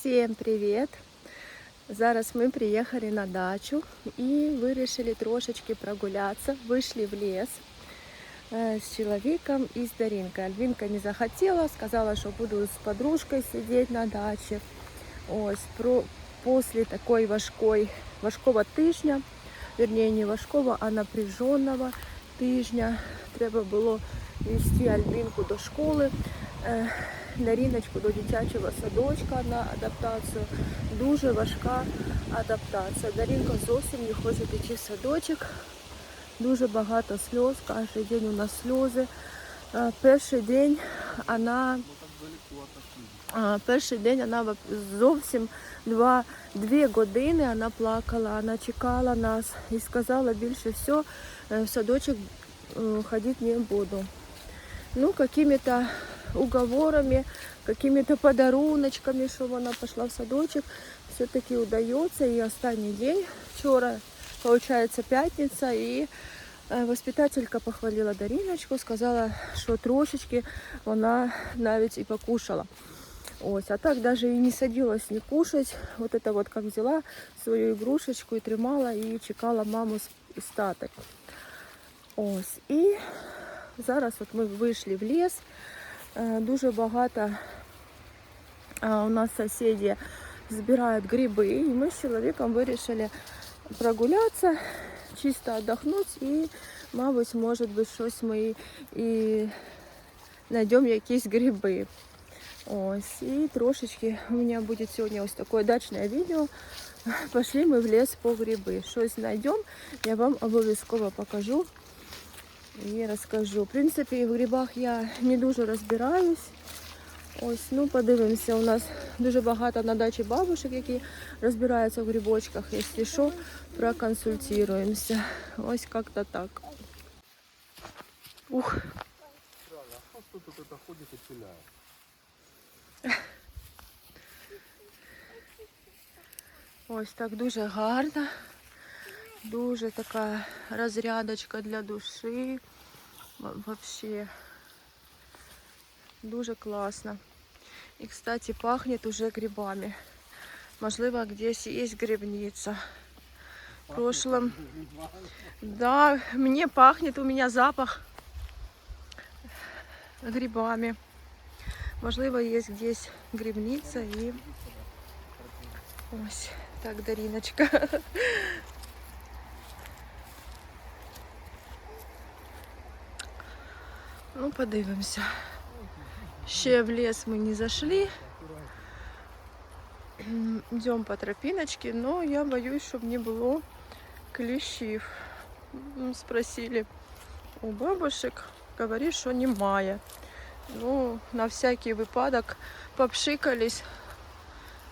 Всем привет! Зараз ми приїхали на дачу і вирішили трошечки прогулятися. Вийшли в ліс е, з чоловіком і з Даринкою. Альбінка не захотіла, сказала, що буду з подружкою сидіти на дачі. Ось про після такої важкої, важкого тижня, вернее не важкого, а напряженого тижня. Треба було вести Альбінку до школи. Даріночку до дитячого садочка на адаптацію. Дуже важка адаптація. Дарінка зовсім не хоче йти в садочок. Дуже багато сльоз. Кожен день у нас сльози. Перший день вона перший день вона зовсім два, дві години вона плакала, вона чекала нас і сказала більше все, в садочок е, ходити не буду. Ну, какими-то уговорами, какими-то подаруночками, що вона пішла в садочок, все-таки удается. І останній день, вчора, получается, п'ятниця, і е, воспитателька похвалила Даріночку, сказала, що трошечки вона навіть і покушала. Ось, а так даже и не садилась не кушать. Вот это вот как взяла свою игрушечку и тримала и чекала маму з з тати. Ось. І зараз от ми вийшли в ліс. Е, Дуже багато е, у нас сусіди збирають гриби, і ми з чоловіком вирішили прогулятися, чисто віддохнути і, мабуть, може бути, щось ми і знайдемо якісь гриби. Ось, і трошечки у мене буде сьогодні ось таке дачне відео. Пошли ми в ліс по гриби. Щось знайдемо, я вам обов'язково покажу І розкажу. В принципі, в грибах я не дуже розбираюсь. Ось, ну подивимося, у нас дуже багато на дачі бабушек, які розбираються в грибочках. Якщо що, проконсультуємося. Ось як-то так. Ух? Ось так дуже гарно. Дуже така розрядочка для душі. Во- Вообще дуже класно. І, кстати, пахнет уже грибами. Можливо, десь є грибниця. В прошлом... Да, мне пахнет, у меня запах грибами. Можливо, є десь грибниця і ось так, Даріночка. Ну, подивимося. Ще в ліс ми не зайшли. Йдемо по тропиночці, но я боюсь, щоб не було кліщів. М, Спросили у бабушек, говорить, що немає. Ну, на всякий випадок попшикались,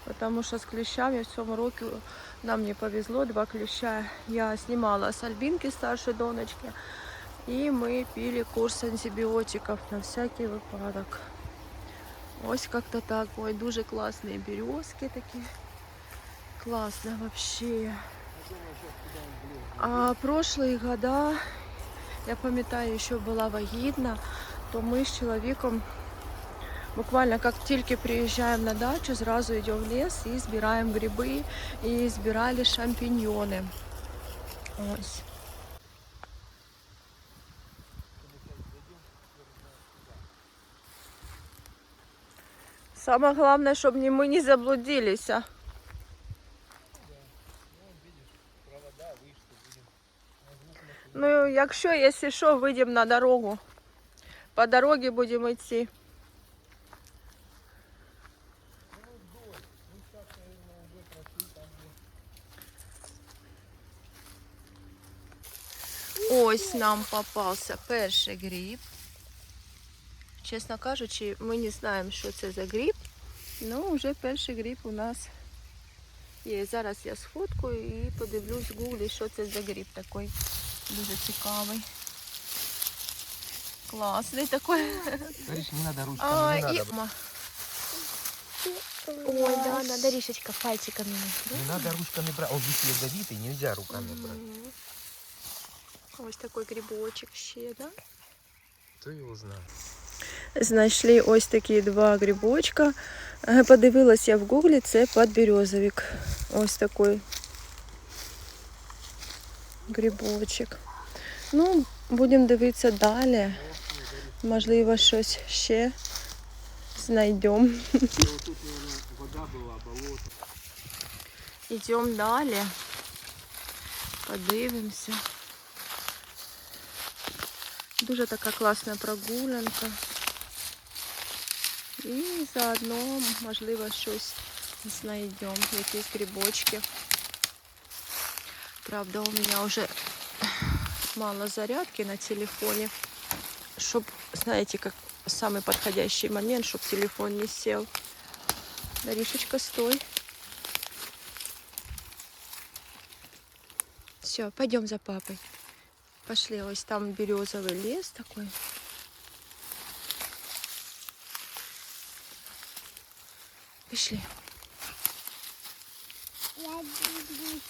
потому що з кліщами в цьому році нам не повезло. Два кліща я знімала з Альбінки, старшої донечки. І ми пили курс антибіотиків на всякий випадок. Ось як-то так. Ой, дуже класні березки такі. Класно вообще. А прошлые года, я пам'ятаю, що була вагітна, то ми з чоловіком буквально як тільки приїжджаємо на дачу, зразу йдемо в ліс і збираємо гриби, і збирали шампіньйони. Ось. Самое главное, чтобы не- мы не заблудились. а. Ну, якщо, якщо що, вийдемо на дорогу. По дороге будемо йти. Ось нам попався перший гриб. Чесно кажучи, ми не знаємо, що це за гриб. Ну, вже перший гриб у нас є. Зараз я сфоткаю і подивлюсь в гуглі, що це за гриб такий. Дуже цікавий. Класний такий. Говоришь, не надо ручками, А, не і... надо. Ма. Ой, да, надо рішечка пальчиками. Не надо ручками брать. Он весь ядовитый, нельзя руками брать. Мгм. Ось такий грибочок ще, да? Кто его знает? Знайшли ось такі два грибочка. Е, Подивилась я в гуглі, це подберезовик. Ось такий грибочок. Ну, будемо дивитися далі. Можливо, щось ще знайдемо. Тут, наверное, вода была, болото. Йдемо далі. Подивимося. Дуже така класна прогулянка. І заодно, можливо, щось знайдемо, якісь грибочки. Правда, у меня уже мало зарядки на телефоне, чтобы, знаете, как самый подходящий момент, чтобы телефон не сел. Даришечка, стой. Все, пойдем за папой. Пошли, ось там березовый лес такой. Пішли. Я люблю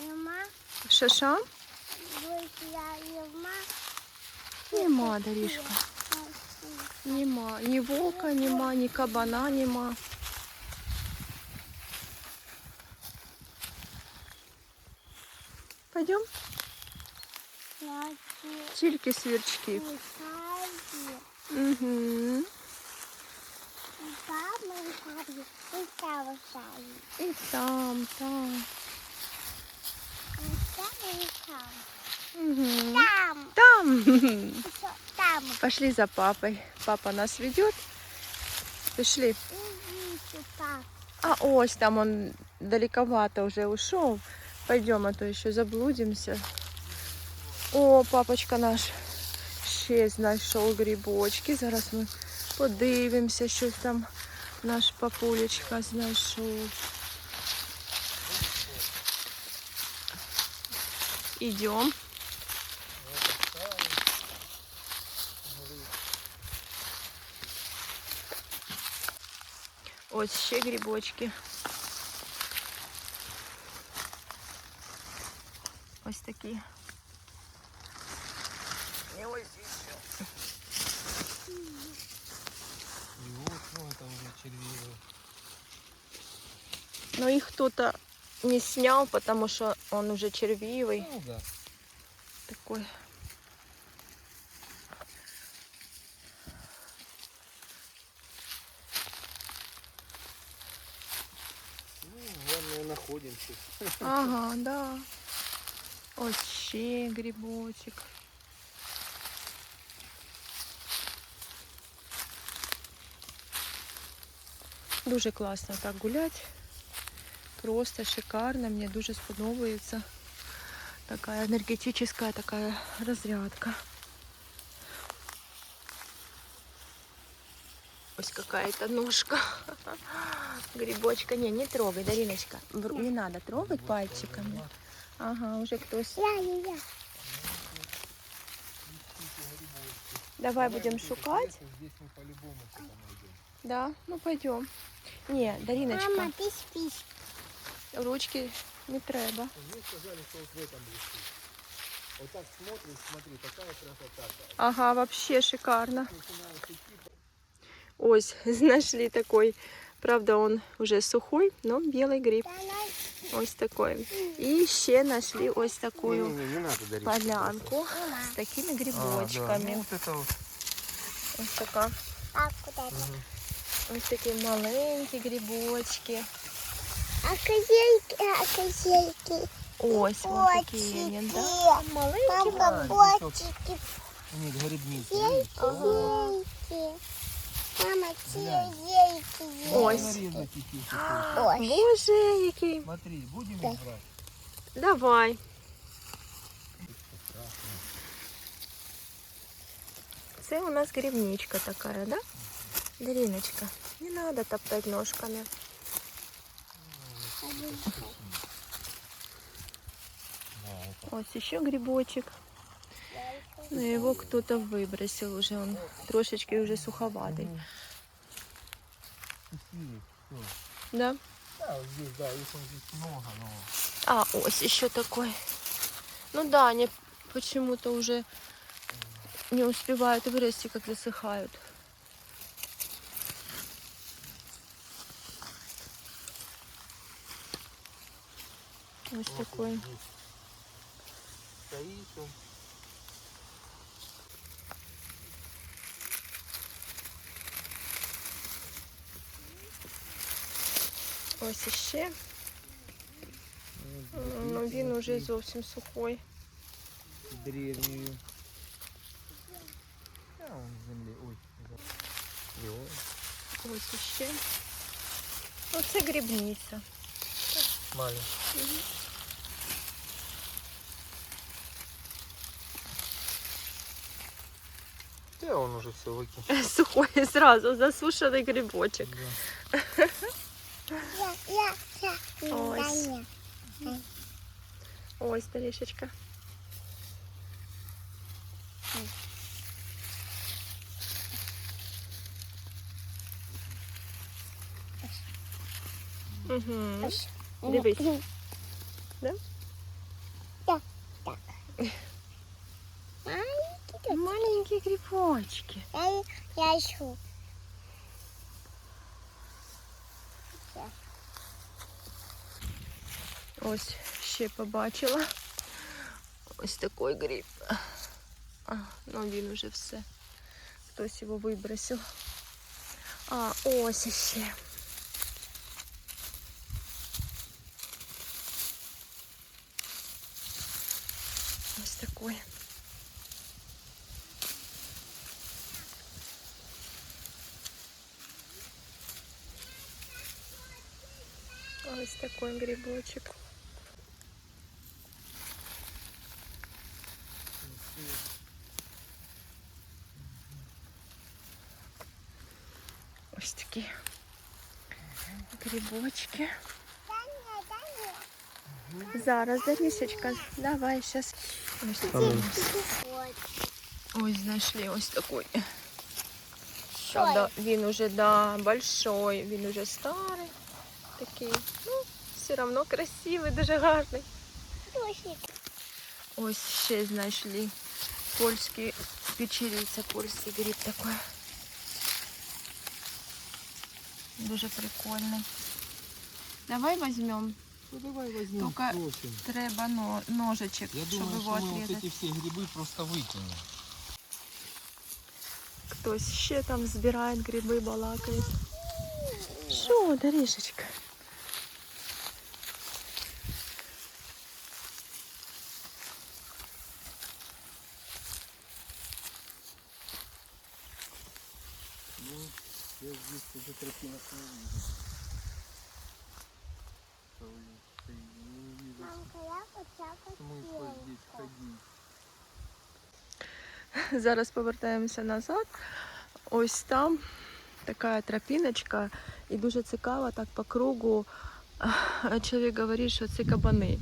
нема, Шаша? я нема. Нема, Даришка. Нема. Ні волка нема, ні кабана нема. Пойдем? Я Тільки свірчки. не Угу. И там І там, там. и там, и там. Угу. Там, Там. там. Пошли за папой. Папа нас ведет. Пошли. А ось там он далековато уже ушел. Пойдем, а то еще заблудимся. О, папочка наш ще знайшов грибочки. Зараз ми подивимося, що там наш папулечка знайшов. Ідем. Ось ще грибочки. Ось такі. І ось Но их кто-то не снял, потому что он уже червивый Ну да. такой. Ну, главное находимся. Ага, да. Ось ще грибочек. Дуже класно так гуляти. Просто шикарно. Мені дуже сподобається. Така енергетична така розрядка. Ось какая-то ножка. Грибочка. Не, не трогай, Дариночка. Не надо трогать пальчиками. Ага, уже кто-то Я, я, я. Давай будем шукать. Где-то Здесь мы по-любому что-то найдем. Да, ну пойдем. Не, Дариночка, Мама, ты спишь ручки не треба. Мне сказали, что вот в этом лесу. Вот так смотришь, смотри, такая красота. Ага, вообще шикарно. Начинаешь идти, Ось, нашли такой. Правда, он уже сухой, но белый гриб. Ось такой. І ще нашли ось такую Не, не, не надо дарить. полянку з такими А, да. грибочками. Ну, вот это вот. Ось така. А куда ты? Ось такі маленькі грибочки. А козельки, а козельки. Ось вон такі є, да? Котики. Маленькі. Мама, да, котики, Нет, грибницы. зельки. Мама, те зельки есть. Ой. Нарезать их. Ой. Боже, який. Смотри, будем их брать? Давай. Це у нас грибничка такая, да? Дариночка, не надо топтать ножками. Ось еще грибочек. Но его кто-то выбросил уже, он трошечки уже суховатый. Да? Да, вот здесь, да, их здесь много, но... А, ось еще такой. Ну да, они почему-то уже не успевают вырасти, как засыхают. Ось такий. Стоит он. Ось іще. Ну, він уже зовсім сухой. древнюю. А, он в земле. Ой. за- И он. Ось іще. Оце грибниця. Маленький. Да, он уже все выкинул. Сухой. Я, я, я. Ой. Да. Ось. Угу. Дивись. Да? Так, так. Маленький такой. Маленькі грибочки. Я, я ищу. Ось ще побачила. Ось такий гриб. А, ну він уже все. Хтось його вибросив. А, ось ще. Ось такий Ось такий грибочок. Ось такі грибочки. Да нет, да нет. Зараз, Дарішечка, давай щас. Ось, Там Вот. ось знайшли ось такий. Що? Правда, він уже да, большой, він уже старий. Такий. Ну, все одно красивий, дуже гарний. Точно. Ось ще знайшли польський печериця, польський гриб такий. Дуже прикольний. Давай візьмемо. Ну давай возьмем. Только- бросим. Треба но, ножичок, Я щоб думаю, його что мы вот відрізати. эти все грибы просто выкинем. Хтось ще там збирає гриби, балакає. Що, Дарішечка? Зараз повертаємося назад. Ось там така тропіночка, і дуже цікаво, так по кругу чоловік говорить, що це кабани.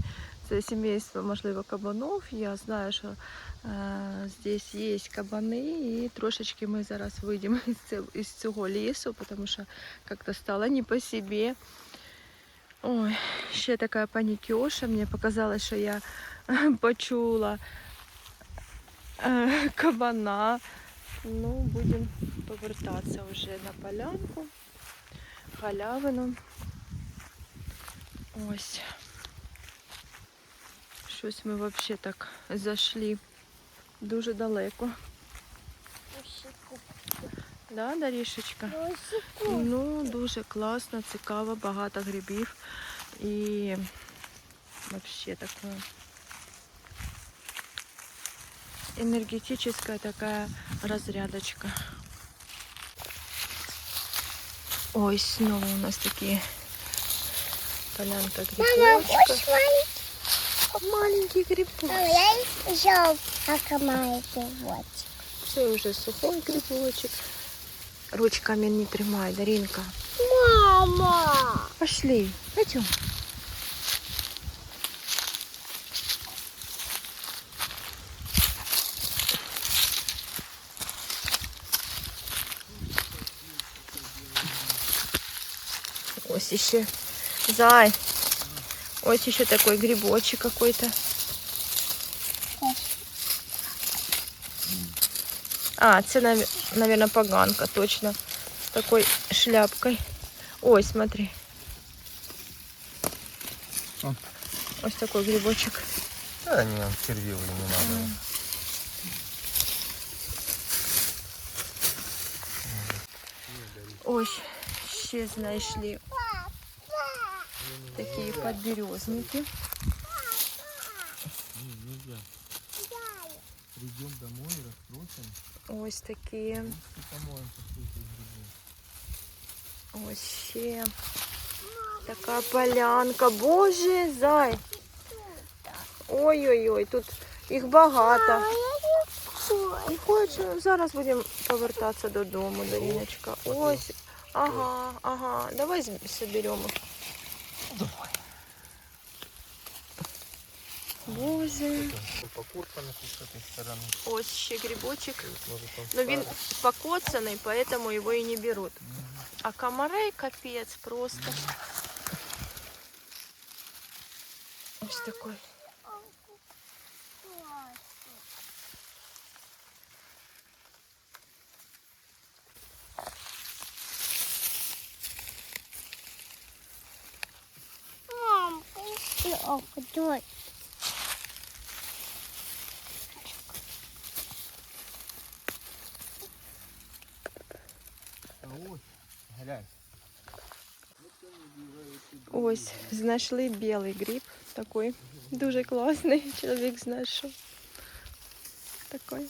Це сімейство, можливо, кабанов. Я знаю, що е, здесь є кабани, і трошечки ми зараз вийдемо із, цього- із цього лісу, тому що як-то стало не по собі. Ой, ще така пані Кіоша, мені показалось, що я почула е, кабана. Ну, будемо повертатися вже на полянку, галявину. Ось. Щось ми взагалі так зайшли дуже далеко. Усику. Да, Дарішечка? Усику. Ну, дуже класно, цікаво, багато грибів і взагалі таке энергетическая такая разрядочка. Ой, снова у нас такие полянка Мама, грибочка. маленький? Грибок. Мама, я еще как маленький вот. Все уже сухой грибочек. Ручками не тримай, Даринка. Мама! Пошли, пойдем. Ось еще. Зай. Ось еще такой грибочек какой-то. А, це, наверное, поганка, точно. С такой шляпкой. Ой, смотри. А. Ось такий грибочок. Да, не, червивый не надо. Ось ще знайшли такі подберезники. Не, нельзя. Придем домой, расспросим Ось такі. и помоем со этих грибов. Ось ще така полянка. Боже, зай. Ой-ой-ой, тут їх багато. Не хочу. Зараз будемо повертатися додому, Даріночка. Ось. Ага, ага. Давай з- соберемо. Стороны. Ось ще грибочок. Но він покоцаний, поэтому его и не берут. А комарей капец просто. Ось такой. Мам, ты. А ось, глянь. Ось, знайшли білий гриб. Такий дуже класний. Чоловік знайшов. Такий.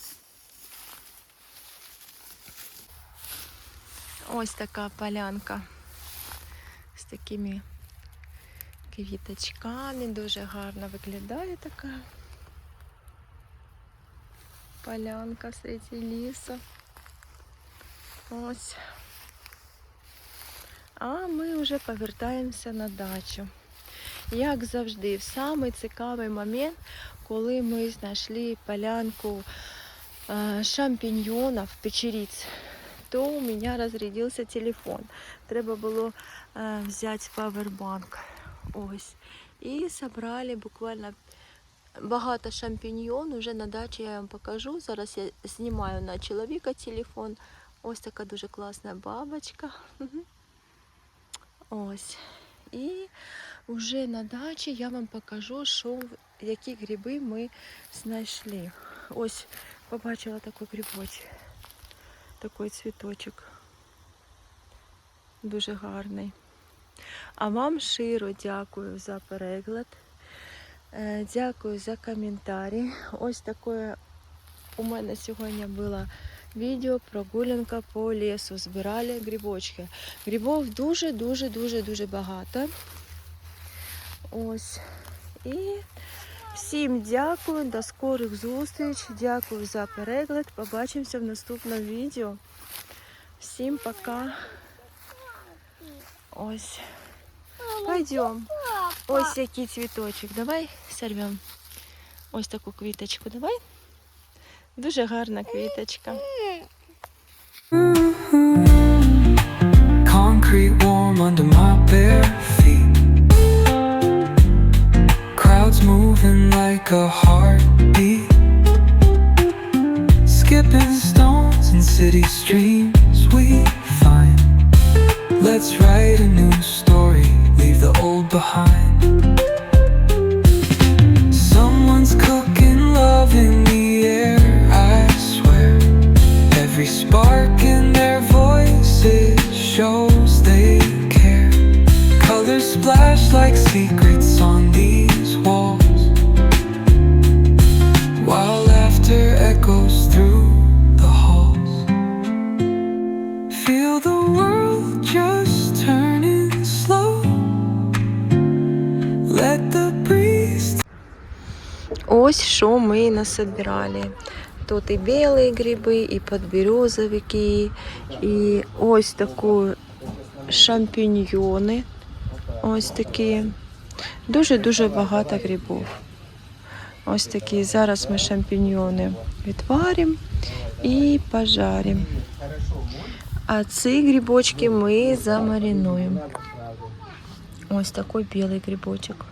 Ось така полянка з такими квіточками. Дуже гарно виглядає така полянка серед лісу. Ось. А ми вже повертаємося на дачу. Як завжди, в самий цікавий момент, коли ми знайшли полянку е, шампіньйонів, печериць, то у мене розрядився телефон. Треба було е, взяти павербанк. Ось. І зібрали буквально багато шампіньйон. Уже на дачі я вам покажу. Зараз я знімаю на чоловіка телефон. Ось така дуже класна бабочка. Ось. І вже на дачі я вам покажу, що, які гриби ми знайшли. Ось побачила такий грибочок. Такий цвіточок. Дуже гарний. А вам щиро дякую за перегляд. Е, Дякую за коментарі. Ось таке у мене сьогодні було відео прогулянка по лісу. Збирали грибочки. Грибов дуже, дуже, дуже, дуже багато. Ось. І всім дякую, до скорих зустріч. Дякую за перегляд. Побачимося в наступному відео. Всім пока. Ось. Пойдем. Ось який цвіточок. Давай сорвем. Ось таку квіточку. Давай. Дуже гарна квіточка. Concrete warm under my bare feet. Crowds moving like a heartbeat. Skipping stones in city streams we find. Let's write a new story, leave the old behind. Every spark in their voices shows they care. Colors splash like secrets on these walls. While laughter echoes through the halls. Feel the world just turning slow. Let the breeze Ось що ми насобирали Тут і білі гриби, і подберезовики, і ось такі шампіньйони. Ось такі. Дуже-дуже багато грибів. Ось такі. Зараз ми шампіньйони відваримо і пожаримо. А ці грибочки ми замаринуємо. Ось такий білий грибочок.